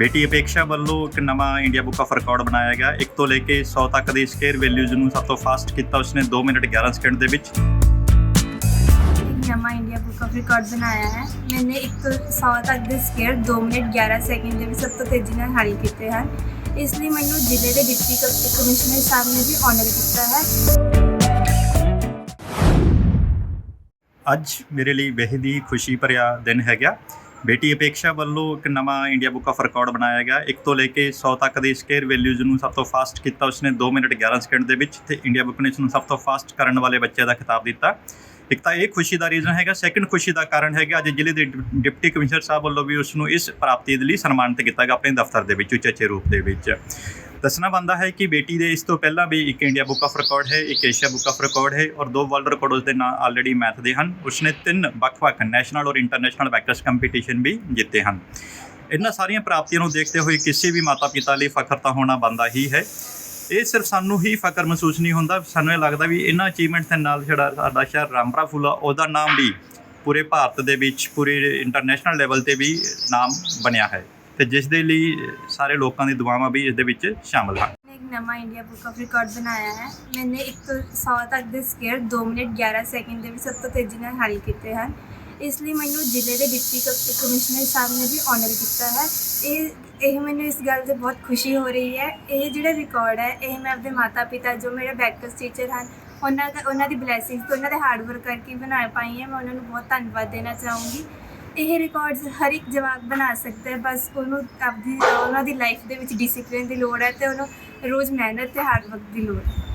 ਬੇਟੀ ਅਪੇਕਸ਼ਾ ਵੱਲੋਂ ਇੱਕ ਨਵਾਂ ਇੰਡੀਆ ਬੁੱਕ ਆਫ ਰਿਕਾਰਡ ਬਣਾਇਆ ਗਿਆ। 1 ਤੋਂ ਲੈ ਕੇ 100 ਤੱਕ ਦੇ ਸਕੇਅਰ ਵੈਲਿਊਜ਼ ਨੂੰ ਸਭ ਤੋਂ ਫਾਸਟ ਕੀਤਾ ਉਸਨੇ 2 ਮਿੰਟ 11 ਸਕਿੰਟ ਦੇ ਵਿੱਚ। ਨਵਾਂ ਇੰਡੀਆ ਬੁੱਕ ਆਫ ਰਿਕਾਰਡ ਬਣਾਇਆ ਹੈ। ਮੈਨੇ 1 ਤੋਂ 100 ਤੱਕ ਦੇ ਸਕੇਅਰ 2 ਮਿੰਟ 11 ਸੈਕਿੰਡ ਦੇ ਵਿੱਚ ਸਭ ਤੋਂ ਤੇਜ਼ੀ ਨਾਲ ਹਾਰੀ ਕੀਤੇ ਹਨ। ਇਸ ਲਈ ਮੈਨੂੰ ਜ਼ਿਲ੍ਹੇ ਦੇ ਡਿਪਟੀ ਕਮਿਸ਼ਨਰ ਸਾਹਿਬ ਨੇ ਵੀ ਆਨਰ ਕੀਤਾ ਹੈ। ਅੱਜ ਮੇਰੇ ਲਈ ਬੇਹਦ ਹੀ ਖੁਸ਼ੀ ਭਰਿਆ ਦਿਨ ਹੈਗਾ। ਬੇਟੀ ਅਪੇਕਸ਼ਾ ਵੱਲੋਂ ਇੱਕ ਨਵਾਂ ਇੰਡੀਆ ਬੁੱਕ ਆਫ ਰਿਕਾਰਡ ਬਣਾਇਆ ਗਿਆ। 1 ਤੋਂ ਲੈ ਕੇ 100 ਤੱਕ ਦੇ ਸਕੇਅਰ ਵੈਲਿਊਜ਼ ਨੂੰ ਸਭ ਤੋਂ ਫਾਸਟ ਕੀਤਾ ਉਸਨੇ 2 ਮਿੰਟ 11 ਸੈਕਿੰਡ ਦੇ ਵਿੱਚ ਤੇ ਇੰਡੀਆ ਬੁੱਕ ਨੇ ਇਸ ਨੂੰ ਸਭ ਤੋਂ ਫਾਸਟ ਕਰਨ ਵਾਲੇ ਬੱਚੇ ਦਾ ਖਿਤਾਬ ਦਿੱਤਾ। ਇੱਕ ਤਾਂ ਇਹ ਖੁਸ਼ੀ ਦਾ ਰੀਜ਼ਨ ਹੈਗਾ। ਸੈਕੰਡ ਖੁਸ਼ੀ ਦਾ ਕਾਰਨ ਹੈਗਾ, ਅੱਜ ਜ਼ਿਲ੍ਹੇ ਦੇ ਡਿਪ- ਡਿਪਟੀ ਕਮਿਸ਼ਨਰ ਸਾਹਿਬ ਵੱਲੋਂ ਵੀ ਉਸ ਨੂੰ ਇਸ ਪ੍ਰਾਪਤੀ ਦੇ ਲਈ ਸਨਮਾਨਿਤ ਕੀਤਾ ਗਿਆ, ਆਪਣੇ ਦਫ਼ਤਰ ਦੇ ਵਿੱਚ ਉਚੇਚੇ ਰੂਪ ਦੇ ਵਿੱਚ। ਦੱਸਣਾ ਬੰਦਾ ਹੈ ਕਿ ਬੇਟੀ ਦੇ ਇਸ ਤੋਂ ਪਹਿਲਾਂ ਵੀ ਇੱਕ ਇੰਡੀਆ ਬੁੱਕ ਆਫ ਰਿਕਾਰਡ ਹੈ, ਇੱਕ ਏਸ਼ੀਆ ਬੁੱਕ ਆਫ ਰਿਕਾਰਡ ਹੈ ਔਰ ਦੋ ਵਰਲਡ ਰਿਕਾਰਡ ਉਸ ਦੇ ਨਾਲ ਆਲਰੇਡੀ ਮੈਥ ਦੇ ਹਨ। ਉਸਨੇ ਤਿੰਨ ਵੱਖ-ਵੱਖ ਨੈਸ਼ਨਲ ਔਰ ਇੰਟਰਨੈਸ਼ਨਲ ਵੈਕਟਰਸ ਕੰਪੀਟੀਸ਼ਨ ਵੀ ਜਿੱਤੇ ਹਨ। ਇਹਨਾਂ ਸਾਰੀਆਂ ਪ੍ਰਾਪਤੀਆਂ ਨੂੰ ਦੇਖਦੇ ਹੋਏ ਕਿਸੇ ਵੀ ਮਾਤਾ-ਪਿਤਾ ਲਈ ਫਖਰ ਤਾਂ ਹੋਣਾ ਬੰਦਾ ਹੀ ਹੈ। ਇਹ ਸਿਰਫ ਸਾਨੂੰ ਹੀ ਫਖਰ ਮਹਿਸੂਸ ਨਹੀਂ ਹੁੰਦਾ। ਸਾਨੂੰ ਇਹ ਲੱਗਦਾ ਵੀ ਇਹਨਾਂ ਅਚੀਵਮੈਂਟਸ ਦੇ ਨਾਲ ਜਿਹੜਾ ਸਾਡਾ ਸ਼ਹਿਰ ਰਾਮਪੁਰਾ ਫੂਲਾ, ਉਹਦਾ ਨਾਮ ਵੀ ਪੂਰੇ ਭਾਰਤ ਦੇ ਵਿੱਚ, ਪੂਰੇ ਇੰਟਰਨੈਸ਼ਨਲ ਲੈਵਲ ਤੇ ਵੀ ਨਾਮ ਬਣਿਆ ਹੈ। ਤੇ ਜਿਸ ਦੇ ਲਈ ਸਾਰੇ ਲੋਕਾਂ ਦੀ ਦੁਆਵਾਂ ਵੀ ਇਸ ਦੇ ਵਿੱਚ ਸ਼ਾਮਲ ਹਨ मैंने एक नवा इंडिया बुक ऑफ रिकॉर्ड बनाया है मैंने ਇੱਕ ਤੋਂ 100 ਤੱਕ ਦੇ ਸਕੇਅਰ 2 ਮਿੰਟ 11 ਸੈਕਿੰਡ ਦੇ ਵਿੱਚ ਸਭ ਤੋਂ ਤੇਜ਼ੀ ਨਾਲ ਹੱਲ ਕੀਤੇ ਹਨ ਇਸ ਲਈ ਮੈਨੂੰ ਜ਼ਿਲ੍ਹੇ ਦੇ ਡਿਪਟੀ ਕ- ਕਮਿਸ਼ਨਰ ਸਾਹਿਬ ਨੇ ਵੀ ਆਨਰ ਕੀਤਾ ਹੈ ਇਹ ਇਹ ਮੈਨੂੰ ਇਸ ਗੱਲ ਤੇ ਬਹੁਤ ਖੁਸ਼ੀ ਹੋ ਰਹੀ ਹੈ ਇਹ ਜਿਹੜਾ ਰਿਕਾਰਡ ਹੈ ਇਹ ਮੈਂ ਆਪਣੇ ਮਾਤਾ ਪਿਤਾ ਜੋ ਮੇਰੇ ਬੈਕਟਸ ਟੀਚਰ ਹਨ ਉਹਨਾਂ ਦਾ ਉਹਨਾਂ ਦੀ ਬਲੇਸਿੰਗਸ ਤੋਂ ਉਹਨਾਂ ਦੇ ਹਾਰਡ ਵਰਕ ਕਰਕੇ ਬਣਾ ਪਾਈ ਹੈ ਮੈਂ ਉਹਨਾਂ ਨੂੰ ਬਹੁਤ ਧੰਨਵਾਦ ਦੇਣਾ ਚਾਹੂੰਗੀ ਇਹ ਰਿਕਾਰਡਸ ਹਰ ਇੱਕ ਜਵਾਕ ਬਣਾ ਸਕਦਾ ਹੈ, ਬਸ ਉਹਨੂੰ ਆਪਦੀ, ਉਹਨਾਂ ਦੀ ਲਾਈਫ ਦੇ ਵਿੱਚ ਡਿਸਪਲਿਨ ਦੀ ਲੋੜ ਹੈ ਤੇ ਉਹਨੂੰ ਰੋਜ਼ ਮਿਹਨਤ ਤੇ ਹਾਰਡ ਵਰਕ ਦੀ ਲੋੜ ਹੈ।